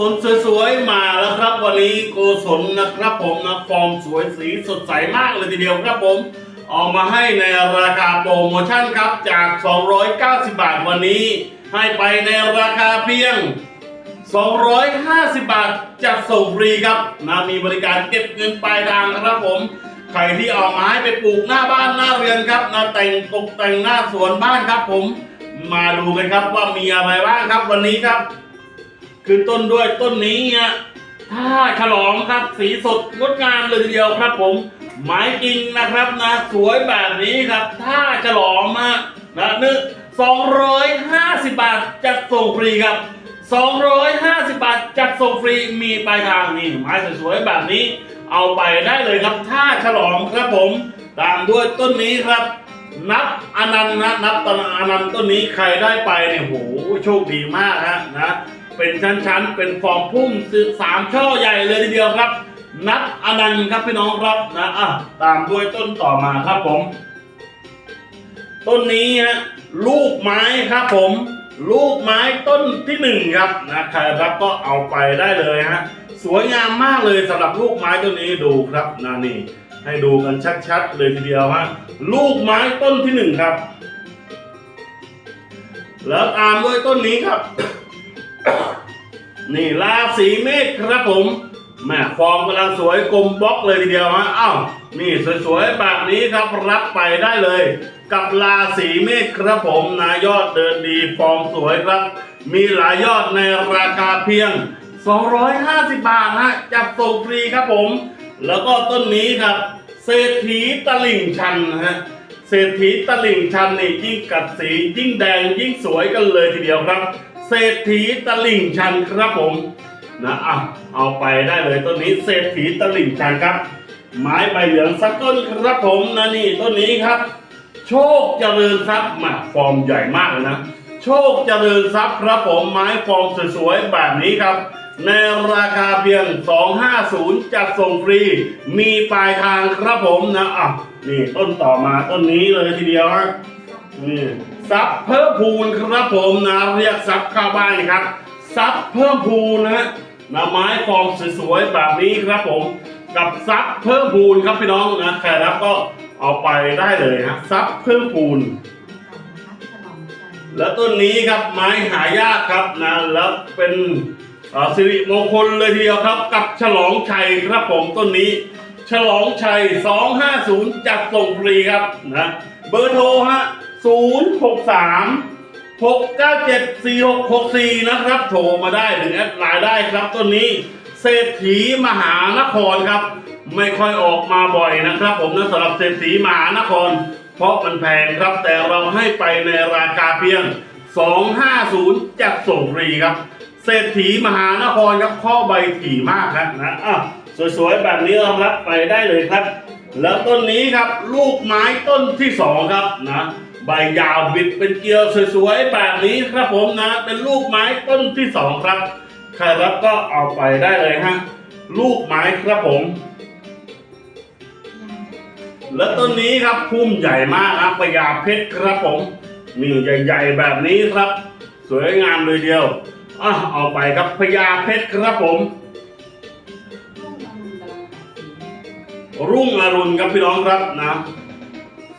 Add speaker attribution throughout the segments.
Speaker 1: ศลสวยๆมาแล้วครับ วันนี้โกศลนะครับผมนะฟอร์มสวยสีสดใสมากเลยทีเดียวครับผม ออกมาให้ในราคาโปรโมชั่นครับจาก 290 บาทวันนี้ ให้ไปในราคาเพียง 250 บาทจัดส่งฟรีครับนะมีบริการเก็บเงินปลายทางครับผมใครที่เอาไม้ไปปลูกหน้าบ้านหน้าเรือนครับนะแต่งตกแต่งหน้าสวนบ้านครับผม มาดูกันครับว่ามีอะไรบ้างครับวันนี้ครับ คือต้นด้วยต้นนี้เนี่ยถ้าฉลองครับสีสดงดงามเลยทีเดียวครับผม ไม้จริงนะครับนะสวยแบบนี้ครับ ถ้าฉลองมานะนึกสองร้อยห้าสิบบาทจัดส่งฟรีครับสองร้อยห้าสิบบาทจัดส่งฟรีมีปลายทางนี่ไม้สวยๆแบบนี้ เอาไปได้เลยครับ ถ้าฉลองครับผม ตามด้วยต้นนี้ครับ นับอนันต์นะนับตอนอนันต์ต้นนี้ใครได้ไปเนี่ยโหโชคดีมากฮะนะ เป็นชั้นๆ เป็นฟอร์มพุ่มสืสามช่อใหญ่เลยทีเดียวครับ นับอนันต์ครับพี่น้องครับนะอะตามด้วยต้นต่อมาครับผม ต้นนี้ฮะลูกไม้ครับผม ลูกไม้ต้นที่หนึ่งครับนะใครรับก็เอาไปได้เลยฮะสวยงามมากเลยสำหรับลูกไม้ต้นนี้ดูครับนะนี่ให้ดูกันชัดๆ เลยทีเดียวฮะลูกไม้ต้นที่หนึ่งครับ แล้วตามด้วยต้นนี้ครับ นี่ราศีเมษครับผมแม่ฟอร์มกำลังสวยกลมบล็อกเลยทีเดียวฮะอ้าวนี่สวยๆแบบนี้ครับรับไปได้เลย กับราศีเมษครับผมนายอดเดินดีฟอร์มสวยครับ มีหลายยอดในราคาเพียง 250 บาทฮะจับส่งฟรีครับผม แล้วก็ต้นนี้ครับ เศรษฐีตลิ่งชันนะฮะเศรษฐีตลิ่งชันนี่ยิ่งกัดสียิ่งแดงยิ่งสวยกันเลยทีเดียวครับ เศรษฐีตลิ่งชันครับผมนะอะเอาไปได้เลยต้นนี้เศรษฐีตลิ่งชันครับ ไม้ใบเหลืองสักต้นครับผมนะนี่ต้นนี้ครับ โชคเจริญทรัพย์มาฟอร์มใหญ่มากเลยนะ โชคเจริญทรัพย์ครับผมไม้ฟอร์มสวยๆแบบนี้ครับ ในราคาเพียง 250 จัดส่งฟรี มีปลายทางครับผมนะอะนี่ต้นต่อมาต้นนี้เลยทีเดียวฮะนี่ ซับเพิ่มพูนครับผมนะเรียกซับข้าบ้านครับซับเพิ่มพูนนะนะไม้ฟอร์มสวยๆแบบนี้ครับผม กับซับเพิ่มพูนครับพี่น้องนะใครรับก็เอาไปได้เลยฮะซับเพิ่มพูน แล้วต้นนี้ครับไม้หายากครับนะแล้วเป็นสิริมงคลเลยทีเดียวครับ กับฉลองชัยครับผมต้นนี้ ฉลองชัย 250 จัดส่งฟรีครับนะเบอร์โทรฮะ 063 697 4664 นะครับ โทรมาได้หรือแอดไลน์ได้ครับต้นนี้ เศรษฐีมหานครครับ ไม่ค่อยออกมาบ่อยนะครับ ผมนะสำหรับเศรษฐีมหานคร เพราะมันแพงครับแต่เราให้ไปในราคาเพียง 250จัดส่งฟรีครับ เศรษฐีมหานครครับข้อใบถี่มากครับนะอะสวยๆ แบบนี้เรารับไปได้เลยครับ แล้วต้นนี้ครับลูกไม้ต้นที่สองครับนะ ใบยาวบิดเป็นเกลียวสวยๆแบบนี้ครับผมนะ เป็นลูกไม้ต้นที่สองครับ ใครรับก็เอาไปได้เลยฮะ ลูกไม้ครับผม และต้นนี้ครับพุ่มใหญ่มากครับพญาเพชรครับผม นี่ใหญ่ๆแบบนี้ครับ สวยงามเลยเดียวอะเอาไปครับพญาเพชรครับผมรุ่งอรุณครับพี่น้องครับนะ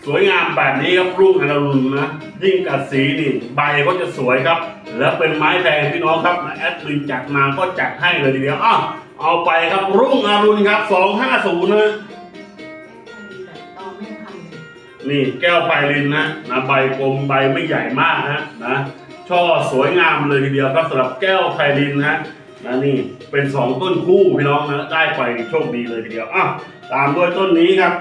Speaker 1: สวยงามแบบนี้ครับรุ่งอรุณนะยิ่งกัดสีนี่ใบก็จะสวยครับ แล้วเป็นไม้แดงพี่น้องครับแอดมินจัดมาก็จัดให้เลยทีเดียวอ้าวเอาไปครับรุ่งอรุณครับ 250นะนี่แก้วไพลินนะนะใบกลมใบไม่ใหญ่มากนะนะช่อสวยงามเลยทีเดียวครับสำหรับแก้วไพลินนะนะนี่เป็นสองต้นคู่พี่น้องนะได้ไปโชคดีเลยทีเดียวอะตามด้วยต้นนี้ครับ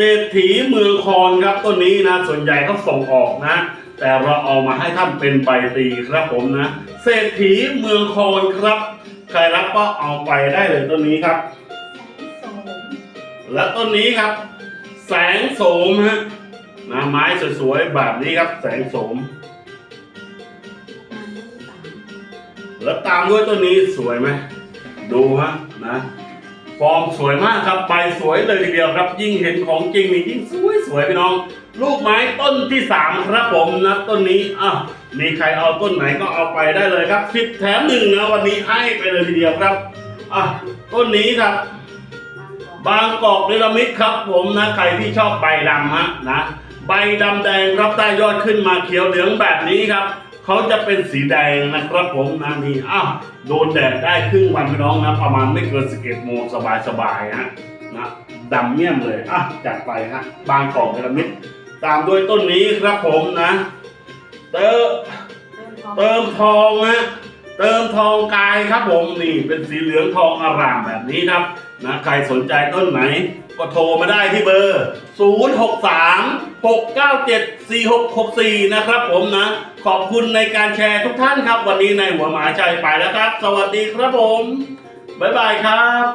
Speaker 1: เศรษฐีเมืองคอนครับต้นนี้นะส่วนใหญ่เขาส่งออกนะ แต่เราเอามาให้ท่านเป็นใบตีครับผมนะเศรษฐีเมืองคอนครับ ใครรับก็เอาไปได้เลยต้นนี้ครับ และต้นนี้ครับ แสงโสมฮะนะไม้สวยๆแบบนี้ครับแสงโสม แล้วตามด้วยต้นนี้สวยไหมดูฮะนะ ฟอร์มสวยมากครับใบสวยเลยทีเดียวครับ ยิ่งเห็นของจริงนี่ยิ่งสวยสวยพี่น้อง ลูกไม้ต้นที่สามครับผมนะต้นนี้อะมีใครเอาต้นไหนก็เอาไปได้เลยครับสิบแถมหนึ่งนะวันนี้ให้ไปเลยทีเดียวครับอะต้นนี้ครับ บางกอกเนรมิตครับ ผมนะใครที่ชอบใบดำฮะนะใบดำแดงครับใต้ยอดขึ้นมาเขียวเหลืองแบบนี้ครับ เขาจะเป็นสีแดงนะครับผมนะนี่อ้าวโดนแดดได้ครึ่งวันพี่น้องนะ ประมาณไม่เกินสิบเอ็ดโมงสบายๆฮะนะดำเมี่ยมเลยอะจัดไปฮะบางกอกเนรมิตตามด้วยต้นนี้ครับผมนะ เติมเติมทองนะเติมทองกายครับผมนี่เป็นสีเหลืองทองอารามแบบนี้ครับนะใครสนใจต้นไหน ก็โทรมาได้ที่เบอร์ 063 697 4664 นะครับผมนะ ขอบคุณในการแชร์ทุกท่านครับ วันนี้ในหัวหมาใจไปแล้วครับ สวัสดีครับผม บ๊ายบายครับ